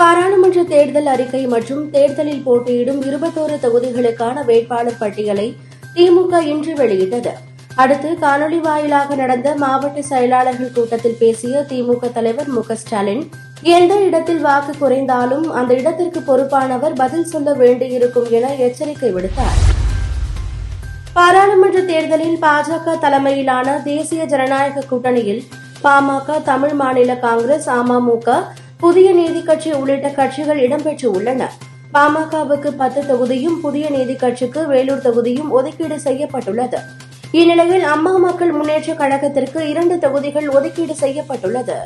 பாராளுமன்ற தேர்தல் அறிக்கை மற்றும் தேர்தலில் போட்டியிடும் இருபத்தோரு தொகுதிகளுக்கான வேட்பாளர் பட்டியலை திமுக இன்று வெளியிட்டது. அடுத்து காணொலி வாயிலாக நடந்த மாவட்ட செயலாளர்கள் கூட்டத்தில் பேசிய திமுக தலைவர் மு ஸ்டாலின் எந்த இடத்தில் வாக்கு குறைந்தாலும் அந்த இடத்திற்கு பொறுப்பானவர் பதில் சொல்ல வேண்டியிருக்கும் என எச்சரிக்கை விடுத்தார். பாராளுமன்ற தேர்தலில் பாஜக தலைமையிலான தேசிய ஜனநாயக கூட்டணியில் பாமக தமிழ் மாநில காங்கிரஸ் அமமுக புதிய நீதி கட்சி உள்ளிட்ட கட்சிகள் இடம்பெற்று உள்ளன. பாமகவுக்கு பத்து தொகுதியும் புதிய நீதி கட்சிக்கு வேலூர் தொகுதியும் ஒதுக்கீடு செய்யப்பட்டுள்ளது. இந்நிலையில் அம்மா மக்கள் முன்னேற்ற கழகத்திற்கு இரண்டு தொகுதிகள் ஒதுக்கீடு செய்யப்பட்டுள்ளது.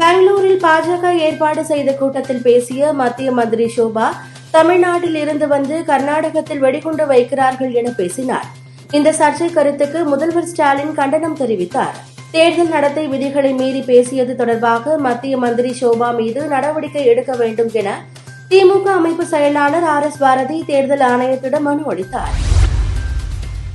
பெங்களூரில் பாஜக ஏற்பாடு செய்த கூட்டத்தில் பேசிய மத்திய மந்திரி சோபா தமிழ்நாட்டில் இருந்து வந்து கர்நாடகத்தில் வெடிகுண்டு வைக்கிறார்கள் என பேசினார். இந்த சர்ச்சை கருத்துக்கு முதல்வர் ஸ்டாலின் கண்டனம் தெரிவித்தார். தேர்தல் நடத்தை விதிகளை மீறி பேசியது தொடர்பாக மத்திய மந்திரி சோபா மீது நடவடிக்கை எடுக்க வேண்டும் என திமுக அமைப்பு செயலாளர் ஆர் எஸ் பாரதி தேர்தல் ஆணையத்திடம் மனு அளித்தார்.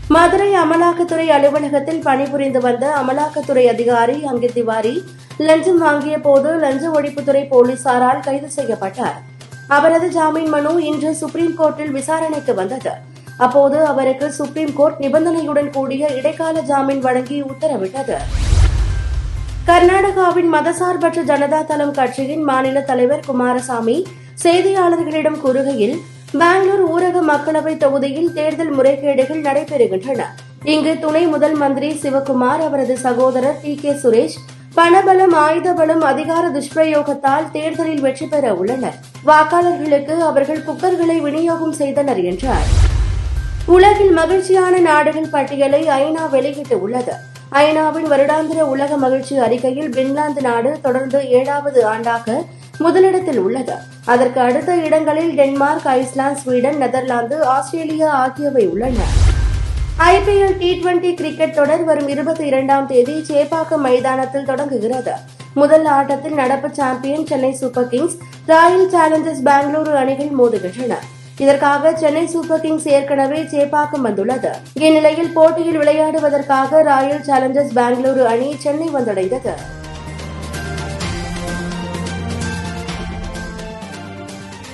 மதுரை அமலாக்கத்துறை அலுவலகத்தில் பணிபுரிந்து வந்த அமலாக்கத்துறை அதிகாரி அங்கித் திவாரி லஞ்சம் வாங்கிய போது லஞ்ச ஒழிப்புத்துறை போலீசாரால் கைது செய்யப்பட்டார். அவரது ஜாமீன் மனு இன்று சுப்ரீம் கோர்ட்டில் விசாரணைக்கு வந்தது. அப்போது அவருக்கு சுப்ரீம் கோர்ட் நிபந்தனையுடன் கூடிய இடைக்கால ஜாமீன் வழங்கி உத்தரவிட்டது. கர்நாடகாவின் மதசார்பற்ற ஜனதா தளம் கட்சியின் மாநில தலைவர் குமாரசாமி செய்தியாளர்களிடம் கூறுகையில் பெங்களூர் ஊரக மக்களவை தொகுதியில் தேர்தல் முறைகேடுகள் நடைபெறுகின்றன. இங்கு துணை முதல் மந்திரி சிவகுமார் அவரது சகோதரர் டி கே. சுரேஷ் பணபலம் ஆயுத பலம் அதிகார துஷ்பிரயோகத்தால் தேர்தலில் வெற்றி பெற உள்ளனர். வாக்காளர்களுக்கு அவர்கள் குக்கர்களை விநியோகம் செய்தனர் என்றார். உலகில் மகிழ்ச்சியான நாடுகள் பட்டியலை ஐநா வெளியிட்டு உள்ளது ஐநாவின் வருடாந்திர உலக மகிழ்ச்சி அறிக்கையில் பின்லாந்து நாடு தொடர்ந்து ஏழாவது ஆண்டாக முதலிடத்தில் உள்ளது. அதற்கு அடுத்த இடங்களில் Denmark Iceland Sweden Netherlands Australia ஆகியவை உள்ளன. ஐபிஎல் டி டுவெண்டி கிரிக்கெட் தொடர் வரும் இருபத்தி இரண்டாம் தேதி சேப்பாக்கம் மைதானத்தில் தொடங்குகிறது. முதல் ஆட்டத்தில் நடப்பு champion Chennai super kings royal challengers Bengaluru அணிகள் மோதுகின்றன. இதற்காக சென்னை சூப்பர் கிங்ஸ் ஏற்கனவே சேப்பாக்கம் வந்துள்ளது. இந்நிலையில் போட்டியில் விளையாடுவதற்காக ராயல் சேலஞ்சர்ஸ் பெங்களூரு அணி சென்னை வந்தடைந்தது.